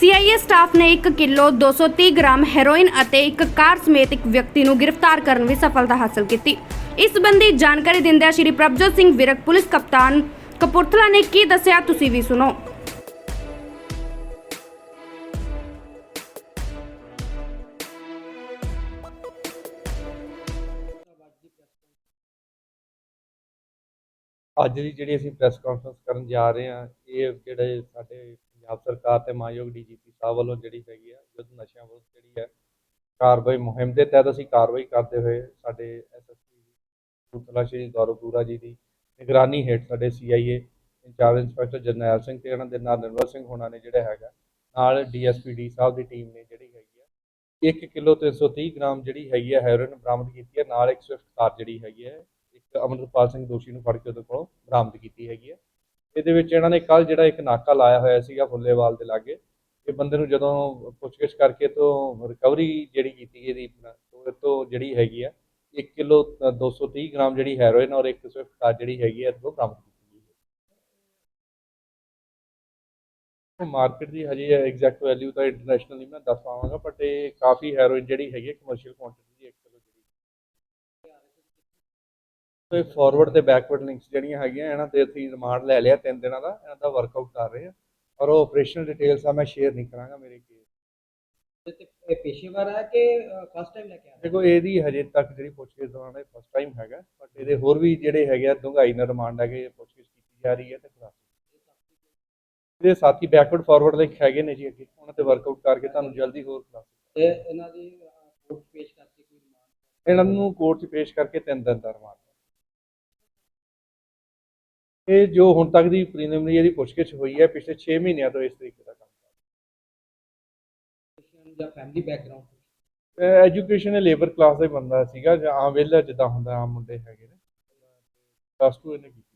CIA staff ਨੇ 1 kilo 230 gram heroin ਅਤੇ ਇੱਕ ਕਾਰ ਸਮੇਤ ਇੱਕ ਵਿਅਕਤੀ ਨੂੰ ਗ੍ਰਿਫਤਾਰ ਕਰਨ ਵਿੱਚ ਸਫਲਤਾ ਹਾਸਲ ਕੀਤੀ। ਇਸ ਸੰਬੰਧੀ ਜਾਣਕਾਰੀ ਦਿੰਦਿਆਂ ਸ਼੍ਰੀ ਪ੍ਰਭਜੋਤ ਸਿੰਘ ਵਿਰਕ, ਪੁਲਿਸ ਕਪਤਾਨ ਕਪੂਰਥਲਾ ਨੇ ਕੀ ਦੱਸਿਆ, ਤੁਸੀਂ ਵੀ ਸੁਣੋ। ਅੱਜ ਦੀ ਜਿਹੜੀ ਅਸੀਂ ਪ੍ਰੈਸ ਕਾਨਫਰੰਸ ਕਰਨ ਜਾ ਰਹੇ ਹਾਂ, ਇਹ ਜਿਹੜੇ ਸਾਡੇ ਪੰਜਾਬ ਸਰਕਾਰ ਤੇ ਮਾਨਯੋਗ ਡੀਜੀਪੀ ਸਾਹਿਬ ਵੱਲੋਂ ਜਿਹੜੀ ਹੈਗੀ ਆ, ਯੁੱਧ ਨਸ਼ਿਆਂ ਵਿਰੁੱਧ ਜਿਹੜੀ ਹੈ, ਕਾਰਵਾਈ ਮੁਹਿੰਮ ਦੇ ਤਹਿਤ ਅਸੀਂ ਕਾਰਵਾਈ ਕਰਦੇ ਹੋਏ ਸਾਡੇ ਐਸਐਸਪੀ ਕਪੂਰਥਲਾ ਸ਼੍ਰੀ ਗੌਰਵ ਪੂਰਾ ਜੀ ਦੀ ਨਿਗਰਾਨੀ ਹੇਠ ਸਾਡੇ CIA incharge inspector Jarnail Singh ਤੇ ਇਹਨਾਂ ਦੇ ਨਾਲ ਨਿਰਮਲ ਸਿੰਘ ਹੋਣਾ ਨੇ ਜਿਹੜਾ ਹੈਗਾ, ਨਾਲ ਡੀਐਸਪੀ ਡੀ ਸਾਹਿਬ ਦੀ ਟੀਮ ਨੇ ਜਿਹੜੀ ਹੈਗੀ ਆ 1 ਕਿਲੋ 330 ਗ੍ਰਾਮ ਜਿਹੜੀ ਹੈਗੀ ਹੈ ਹੈਰੋਇਨ ਬਰਾਮਦ ਕੀਤੀ ਹੈ, ਨਾਲ ਇੱਕ ਸਵਿਫਟ ਕਾਰ ਜਿਹੜੀ ਹੈਗੀ ਹੈ, ਇੱਕ ਅਮਰਪਾਲ ਸਿੰਘ ਦੋਸ਼ੀ ਨੂੰ ਫੜ ਕੇ ਉਹਦੇ ਕੋਲੋਂ ਬਰਾਮਦ ਕੀਤੀ ਹੈਗੀ ਹੈ। ਇਹਦੇ ਵਿੱਚ ਇਹਨਾਂ ਨੇ ਕੱਲ ਜਿਹੜਾ ਇੱਕ ਨਾਕਾ ਲਾਇਆ ਹੋਇਆ ਸੀਗਾ ਫੁੱਲੇਵਾਲ ਦੇ ਲਾਗੇ ਇਹ ਬੰਦੇ ਨੂੰ ਜਦੋਂ ਪੁੱਛਗਿੱਛ ਕਰਕੇ ਤੋਂ ਰਿਕਵਰੀ ਜਿਹੜੀ ਕੀਤੀ ਇਹਦੀ, ਤੋਂ ਜਿਹੜੀ ਹੈਗੀ ਆ 1 ਕਿਲੋ 230 ਗ੍ਰਾਮ ਜਿਹੜੀ ਹੈਰੋਇਨ ਔਰ ਇੱਕ ਸਵਿਫਟ ਕਾਰ ਜਿਹੜੀ ਹੈਗੀ ਹੈ ਉਹ ਬਰਾਮਦ ਕੀਤੀ ਗਈ ਹੈ। ਮਾਰਕੀਟ ਦੀ ਹਜੇ ਐਗਜ਼ੈਕਟ ਵੈਲਿਊ ਤਾਂ ਇੰਟਰਨੈਸ਼ਨਲ ਨਹੀਂ ਮੈਂ ਦੱਸ ਪਾਵਾਂਗਾ ਬਟ ਇਹ ਕਾਫੀ ਹੈਰੋਇਨ ਜਿਹੜੀ ਹੈਗੀ ਹੈ ਕਮਰਸ਼ੀਅਲ ਕੁਆਂਟੀਟੀ ਦੀ ਤੇ ਫਾਰਵਰਡ ਤੇ ਬੈਕਵਰਡ ਲਿੰਕਸ ਜਿਹੜੀਆਂ ਹੈਗੀਆਂ ਇਹਨਾਂ ਤੇ ਅਸੀਂ ਰਿਮਾਂਡ ਲੈ ਲਿਆ ਤਿੰਨ ਦਿਨਾਂ ਦਾ ਇਹਨਾਂ ਦਾ ਵਰਕਆਊਟ ਕਰ ਰਹੇ ਹਾਂ। ਔਰ ਉਹ ਆਪਰੇਸ਼ਨਲ ਡਿਟੇਲਸ ਆ ਮੈਂ ਸ਼ੇਅਰ ਨਹੀਂ ਕਰਾਂਗਾ ਮੇਰੇ ਕੇਸ ਤੇ ਇਹ ਪੇਸ਼ੇਵਰ ਹੈ ਕਿ ਫਸਟ ਟਾਈਮ ਲੈ ਕੇ ਆ ਰਹੇ? ਦੇਖੋ ਇਹਦੀ ਹਜੇ ਤੱਕ ਜਿਹੜੀ ਪੁੱਛਗਿੱਛ ਦੌਰਾਨ ਇਹ ਫਸਟ ਟਾਈਮ ਹੈਗਾ ਬਟ ਇਹਦੇ ਹੋਰ ਵੀ ਜਿਹੜੇ ਹੈਗੇ ਆ ਡੂੰਘਾਈ ਨਾਲ ਰਿਮਾਂਡ ਹੈਗੇ ਪੁੱਛਗਿੱਛ ਕੀਤੀ ਜਾ ਰਹੀ ਹੈ ਤੇ ਖੁਲਾਸੇ ਇਹਦੇ ਸਾਥੀ ਬੈਕਵਰਡ ਫਾਰਵਰਡ ਲਿੰਕ ਹੈਗੇ ਨੇ ਜੀ ਅੱਗੇ ਉਹਨਾਂ ਤੇ ਵਰਕਆਊਟ ਕਰਕੇ ਤੁਹਾਨੂੰ ਜਲਦੀ ਹੋਰ ਖੁਲਾਸੇ ਤੇ ਇਹਨਾਂ ਦੀ ਕੋਰਟ ਪੇਸ਼ ਕਰਕੇ ਕੋਈ ਰਿਮਾਂਡ ਇਹਨਾਂ ਨੂੰ ਕੋਰਟ 'ਚ ਪੇਸ਼ ਕਰਕੇ ਤਿੰਨ ਦਿਨ ਦਾ ਰਿਮਾਂਡ ਇਹ ਜੋ ਹੁਣ ਤੱਕ ਦੀ ਪ੍ਰੀਲਿਮਿਨਰੀ ਇਹਦੀ ਪੁੱਛਗਿੱਛ ਹੋਈ ਹੈ ਪਿਛਲੇ 6 ਮਹੀਨਿਆਂ ਤੋਂ ਇਸ ਤਰੀਕੇ ਦਾ ਕੰਮ ਜਾਂ ਫੈਮਿਲੀ ਬੈਕਗ੍ਰਾਉਂਡ ਐਜੂਕੇਸ਼ਨ ਇਹ ਲੇਬਰ ਕਲਾਸ ਦਾ ਹੀ ਬੰਦਾ ਸੀਗਾ ਜਾਂ ਆਮ ਵਿਹਲਾ ਜਿੱਦਾਂ ਹੁੰਦਾ ਆਮ ਮੁੰਡੇ ਹੈਗੇ ਨੇ। ਪਲੱਸ 2 ਇਹਨੇ ਕੀਤੀ।